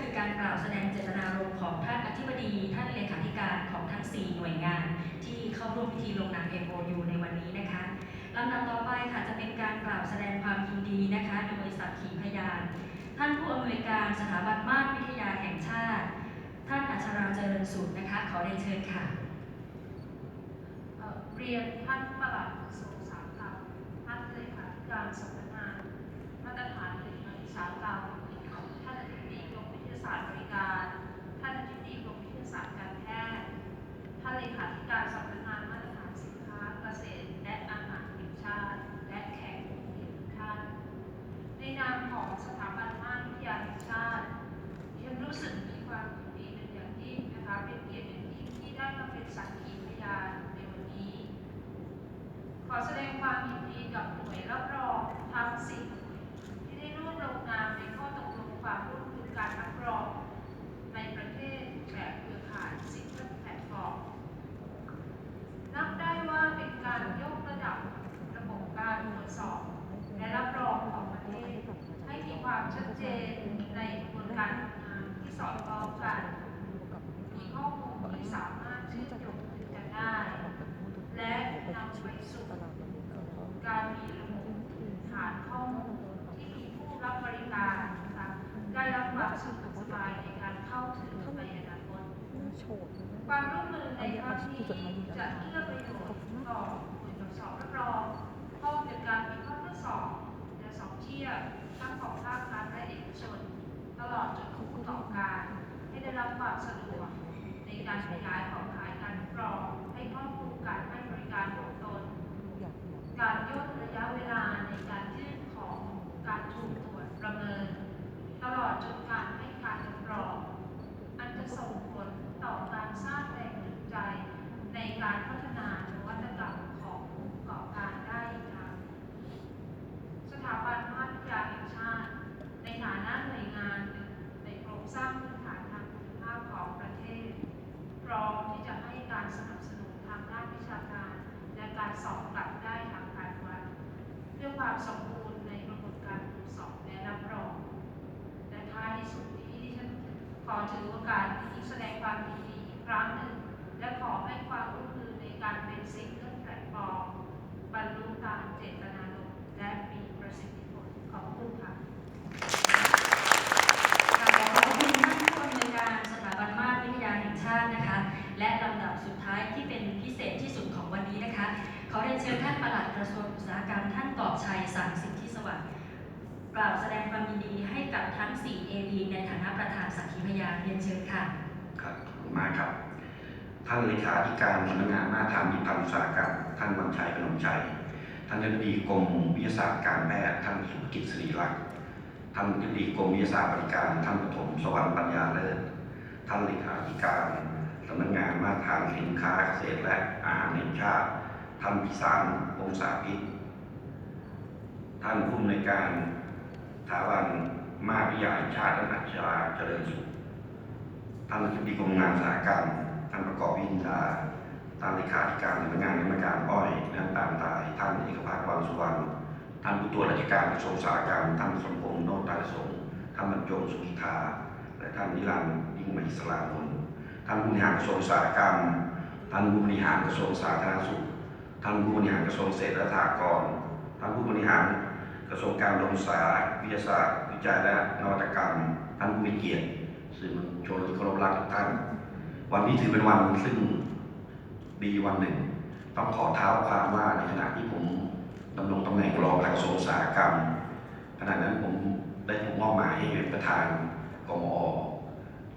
คือการกล่าวแสดงเจตนารมณ์ของท่านอธิบดี ท่านเลขาธิการของทั้ง 4 หน่วยงาน ที่เข้าร่วมพิธีลงนาม MOU ในวันนี้นะคะลำดับต่อไปค่ะจะเป็นการกล่าวแสดงความยินดีนะคะโดยสักขีพยาน ท่านผู้อำนวยการสถาบันมาตรวิทยาแห่งชาติ ท่านอัชราเจริญสุขนะคะ ขอเรียนเชิญค่ะเรียนท่านผู้บัดกระทรงสาธารณสุท่านเลขาธิการสำนักงานมาตรฐานแห่งชาติาศาสตร์บริการ ท่านอธิบดีกรมวิทยาศาสตร์การแพทย์ ท่านเลขาธิการสำนักงานมาตรฐานสินค้าเกษตร และอาหารแห่งชาติ และแขกผู้มีเกียรติทุกท่าน ในนามของสถาบันมาตรวิทยาแห่งชาติฉันรู้สึกมีความยินดีเป็นอย่างยิ่งนะคะ เป็นเกียรติอย่างยิ่งที่ได้มาเป็นสักขีพยานในวันนี้ ขอแสดงความยินดีกับหน่วยรับรองทั้งสี่หน่วยที่ได้ร่วมลงนามในข้อตกลงความร่วมมือ การรับรองในประเทศแบบเครือข่ายซิงเกิลแพลตฟอร์มนับได้ว่าเป็นการยกระดับระบบการตรวจสอบ และรับรองของประเทศ ให้มีความชัดเจนในกระบวนการทำงานที่สอดคล้องกัน มีข้อมูลที่สามารถเชื่อมโยงถึงกันได้ และนำไปสู่การมีระบบฐานข้อมูลที่มีผู้รับบริการนะคะได้รับความสะดวกสบายในการเข้าถึงในอนาคต ความร่วมมือในครั้งนี้จะเอื้อประโยชน์ต่อผู้ตรวจสอบรับรองข้อมูลการมีข้อทดสอบและสอบเทียบทั้งของภาครัฐและเอกชน ตลอดจนผู้ประกอบการ ให้ได้รับความสะดวกในการขยายของขายการรับรองให้ครอบคลุมการให้บริการของตน การย่นระยะเวลาในการยื่นของการถูกตรวจประเมิน ตลอดจนการให้การรับรอง อันจะส่งผลต่อการสร้างแรงจูงใจ ในการพัฒนานวัตกรรมของผู้ประกอบการได้อีกทาง สถาบันมาตรวิทยาแห่งชาติ ในฐานะหน่วยงานหนึ่งในโครงสร้างพื้นฐานทางคุณภาพของประเทศ พร้อมที่จะให้การสนับสนุนทางด้านวิชาการ และการ สอบกลับได้ทางการวัดเพื่อความสมบูรณ์ในกระบวนการตรวจสอบและรับรองและท้ายที่สุดนี้ดิฉันขอถือโอกาสนี้แสดงความยินดีอีกครั้งหนึ่ง ล่าวแสดงความยินดีให้กับทั้ง 4 AD ในฐานะประธานสักขีพยานเรียนเชิญค่ะ ครับขอบคุณมากครับ ท่านเลขาธิการสำนักงานมาตรฐานมีพันธ์อุตสาหกรรมท่านวันชัยพนมชัย ท่านอธิบดีกรมวิทยาศาสตร์การแพทย์ท่านสุกิจศริรักษ์ท่านอธิบดีกรมวิทยาศาสตร์บริการท่านปฐมสวรรค์ปัญญาเลิศท่านเลขาธิการสำนักงานมาตรฐานสินค้าเกษตรและอาหารแห่งชาติ ท่านพิสารวงศาพิษท่านผู้อำนวยการ ถาบันมาตรวิทยาแห่ชาตินอัชราเจริญสุขท่านอธิบดีกรมงานสาหกรรมท่านประกอบวินดาท่านเลขาธิการสำนักงานกรรมการอ้อยและน้ำตาลทรายท่านเอกภาควันสุวรรณท่านผู้ตรวจราชการกระทรวงสาหกรรมท่านสมพงษ์โนตตาสงท่านบรรจงสุขิทาและท่านนิรันดร์ยิ่งมหิสลามุนท่านผู้บริหารกระทรวงสาหกรรมท่านผู้บริหารกระทรวงสาธารณสุขท่านผู้บริหารกระทรวงเกษตรและสหกรณ์ท่านผู้บริหาร กระทรวงการอุดมศึกษาวิทยาศาสตร์ วิจัยและนวัตกรรมท่านผู้มีเกียรติสื่อมวลชนเคารพรักทุกท่าน วันนี้ถือเป็นวันซึ่งดีวันหนึ่ง ต้องขอเท้าความว่าในขณะที่ผมดำรงตำแหน่งรองกระทรวงอุตสาหกรรมขณะนั้นผมได้ถูกมอบหมายให้เป็นประธานกมอ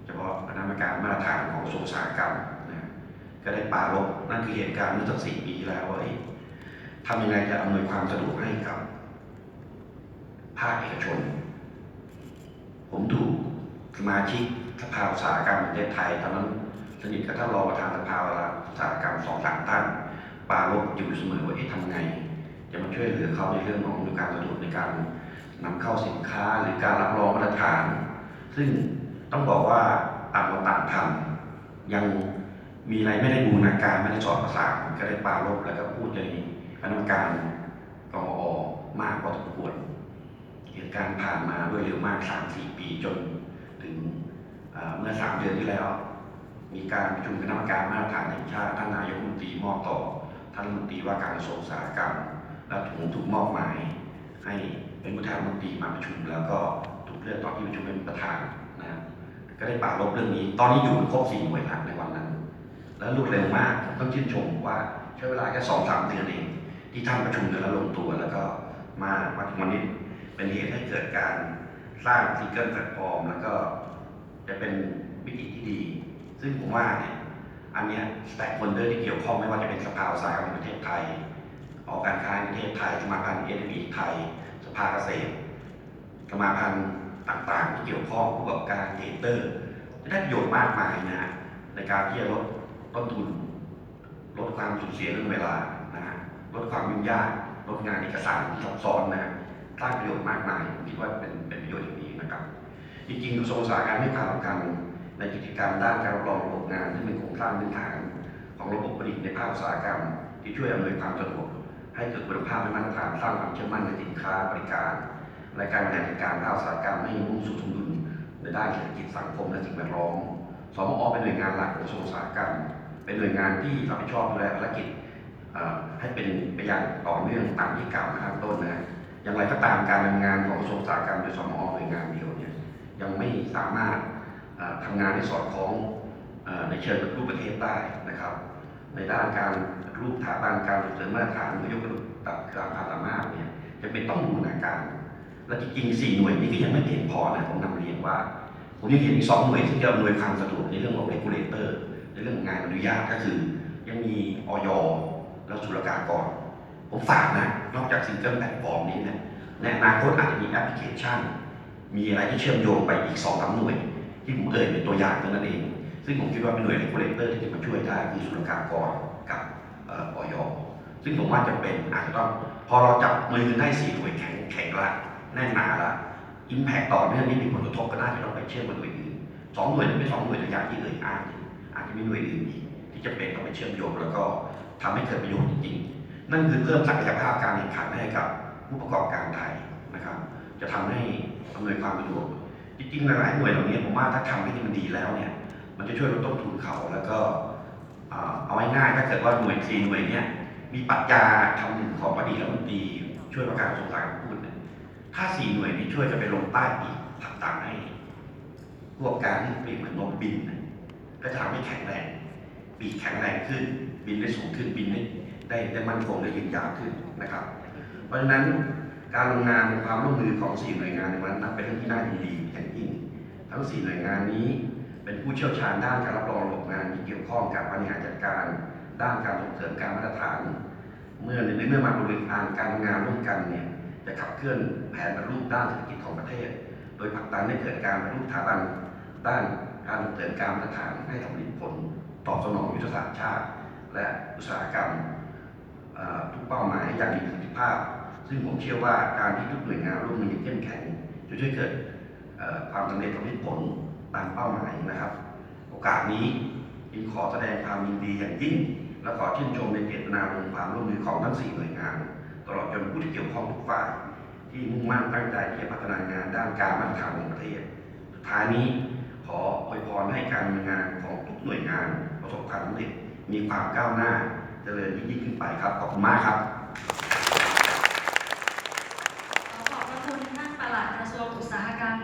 เฉพาะคณะกรรมการมาตรฐานของกระทรวงอุตสาหกรรมนะก็ได้ปรารบนั่นคือเหตุการณ์เมื่อสักสี่ปีแล้วว่าทำยังไงจะอำนวยความสะดวกให้กับ ภาคเอกชน ผมถูกสมาชิกสภาอุตสาหกรรมประเทศไทยตอนนั้นสนิทกับท่านรองประธานสภาอุตสาหกรรมสองสามท่านปารบอยู่เสมอว่าเอ๊ะทำไง จะมาช่วยเหลือเขาในเรื่องของการสะดวกในการนำเข้าสินค้าหรือการรับรองมาตรฐาน ซึ่งต้องบอกว่าต่างคนต่างทำยังมีอะไรไม่ได้บูรณาการไม่ได้สอดประสานก็ได้ปารบแล้วก็พูดในคณะกรรมการกมอมากพอสมคว ตุการณ์ผ่านมาด้วยเร็วมาก 3-4 ปีจนถึงเมื่อ 3 เดือนที่แล้ว มีการประชุมคณะกรรมการมาตรฐานแห่งชาติท่านนายกรัฐมนตรีมอบต่อ ท่านรัฐมนตรีว่าการกระทรวงอุตสาหกรรม และถูกถูกมอบหมาย ให้เป็นผู้แทนรัฐมนตรีมาประชุมแล้วก็ถูกเลือกต่อที่ประชุมเป็นประธานนะครับก็ได้ปรารบเรื่องนี้ ตอนนี้อยู่ครบสี่หน่วยงานในวันนั้น แล้วรวดเร็วมากต้องชื่นชมว่าใช้เวลาแค่สองสามเดือนเองที่ท่านประชุมกันแล้วลงตัวแล้วก็มามาถึงวันนี้ เป็นเหตุให้เกิดการสร้างซิงเกิลแพลตฟอร์มแล้วก็จะเป็นวิธีที่ดี ซึ่งผมว่าเนี่ยอันนี้สแต็กคนเดอร์ที่เกี่ยวข้องไม่ว่าจะเป็นสภาอุตสาหกรรมประเทศไทยออกการค้าประเทศไทยสมาพันธ์เอเไทย สภาเกษตรสมาพันธ์ต่างๆ ที่เกี่ยวข้องผู้ประกอบการเทเตอร์จะได้ประโยชน์มากมายนะฮะในการที่จะลดต้นทุน ลดความสูญเสียเรื่องเวลานะฮะลดความยุ่งยากลดงานเอกสารที่ซับซ้อนนะฮะ สร้างประโยชน์มากมายผมคิดว่าเป็นเป็นประโยชน์อย่างดีนะครับจริงๆกระทรวงอุตสาหกรรมให้ความสำคัญในกิจกรรมด้านการรับรองระบบงานที่เป็นโครงสร้างพื้นฐานของระบบผลิตในภาคอุตสาหกรรม ที่ช่วยอำนวยความสะดวกให้เกิดคุณภาพและมาตรฐานสร้างความเชื่อมั่นในสินค้าบริการและการบริหารจัดการภาคอุตสาหกรรมให้มุ่งสู่สมดุลในด้านเศรษฐกิจสังคมและสิ่งแวดล้อมสมอเป็นหน่วยงานหลักของกระทรวงอุตสาหกรรม เป็นหน่วยงานที่รับผิดชอบดูแลภารกิจให้เป็นไปอย่างต่อเนื่องตามที่กล่าวมาข้างต้นนะ อย่างไรก็ตามการดำเนินงานของกระทรวงอุตสาหกรรมโดยสมอหน่วยงานเดียวเนี่ยยังไม่สามารถเอ่อทำงานให้สอดคล้องในเชิงรูปประเทศได้นะครับ ในด้านการรูปสถาบันการส่งเสริมมาตรฐานนายกระดับความสามารถเนี่ยจะเป็นต้องบูรณาการ และจริงๆสี่หน่วยนี้ก็ยังไม่เพียงพอนะผมนำเรียนว่า ผมยังเห็นอีกสองหน่วยที่จะอำนวยความสะดวกในเรื่องของ regulator ในเรื่องงานอนุญาตก็คือ ยังมีออยและศุลกากร ผมฝากนะ นอกจากซิงเกิลแพลตฟอร์มนี้เนะในอนาคตอาจจะมีแอปพลิเคชัน มีอะไรที่เชื่อมโยงไปอีกสองสามหน่วย ที่ผมเอ่ยเป็นตัวอย่างเท่านั้นเอง ซึ่งผมคิดว่าเป็นหน่วย regulator ที่จะมาช่วยได้คือศุลกากรกับออยซึ่งผมว่าจะเป็นอาจจะต้องพอเราจับมือกันได้สี่หน่วยแข็งแข็งละแน่นหนาละอิมแพคต่อเนื่องนี่มีผลกระทบก็น่าจะต้องไปเชื่อมกับหน่วยอื่นสองหน่วยนี้เป็นสองหน่วยตัวอย่างที่เอ่ยอ้างอาจจะมีหน่วยอื่นอีกที่จะเป็นต้องไปเชื่อมโยงแล้วก็ทำให้เกิดประโยชน์จริงๆ นั่นคือเพิ่มศักยภาพการแข่งขันให้กับผู้ประกอบการไทยนะครับ จะทำให้อำนวยความสะดวกจริงๆหลายๆหน่วยเหล่านี้ผมว่าถ้าทำให้มันดีแล้วเนี่ย มันจะช่วยลดต้นทุนเขาแล้วก็เอาง่ายๆถ้าเกิดว่าหน่วยซีหน่วยเนี้ยมีปรัชญาคำหนึ่งของอดีตรัฐมนตีช่วยประการกระทรวงสารพูดเนี่ยถ้าสี่หน่วยนี้ช่วยกันไปลงใต้ปีกผลักดันให้พวกการที่เปลี่ยนเหมือนนกบิน ก็จะทำให้แข็งแรง ปีกแข็งแรงขึ้น บินได้สูงขึ้นบินได้ได้ได้มั่นคงได้ยืนยาวขึ้นนะครับ เพราะฉะนั้นการลงนามความร่วมมือของสี่หน่วยงานในวันนั้นเป็นเรื่องที่น่ายินดีอย่างยิ่งทั้งสี่หน่วยงานนี้ เป็นผู้เชี่ยวชาญด้านการรับรองระบบงานที่เกี่ยวข้องกับบริหารจัดการด้านการส่งเสริมการมาตรฐาน เมื่อในเมื่อมาบริหารการทำงานร่วมกันเนี่ยจะขับเคลื่อนแผนปฏิรูปด้านเศรษฐกิจของประเทศ โดยผลักดันให้เกิดการปฏิรูปสถาบันด้านการส่งเสริมการมาตรฐานให้สำเร็จผล ตอบสนองยุทธศาสตร์ชาติ และอุตสาหกรรมทุกเป้าหมายอย่างมีประสิทธิภาพ ซึ่งผมเชื่อว่าการที่ทุกหน่วยงานร่วมมืออย่างเข้มแข็งจะช่วยเกิดความสำเร็จสำเร็จผลตามเป้าหมายนะครับ โอกาสนี้จึงขอแสดงความยินดีอย่างยิ่ง และขอชื่นชมในเจตนาลงความร่วมมือของทั้งสี่หน่วยงาน ตลอดจนผู้ที่เกี่ยวข้องทุกฝ่าย ที่มุ่งมั่นตั้งใจที่จะพัฒนางานด้านการมาตรฐานของประเทศสุดท้ายนี้ขออวยพรให้การดำงานของทุกหน่วยงาน ปสบความสำเร็จมีความก้าวหน้าเจริญยิ่งขึ้นไปครับขอบคุณมากครับขอขอบพระคุณท่านปลัดกระทรวงอุตสาหกรรม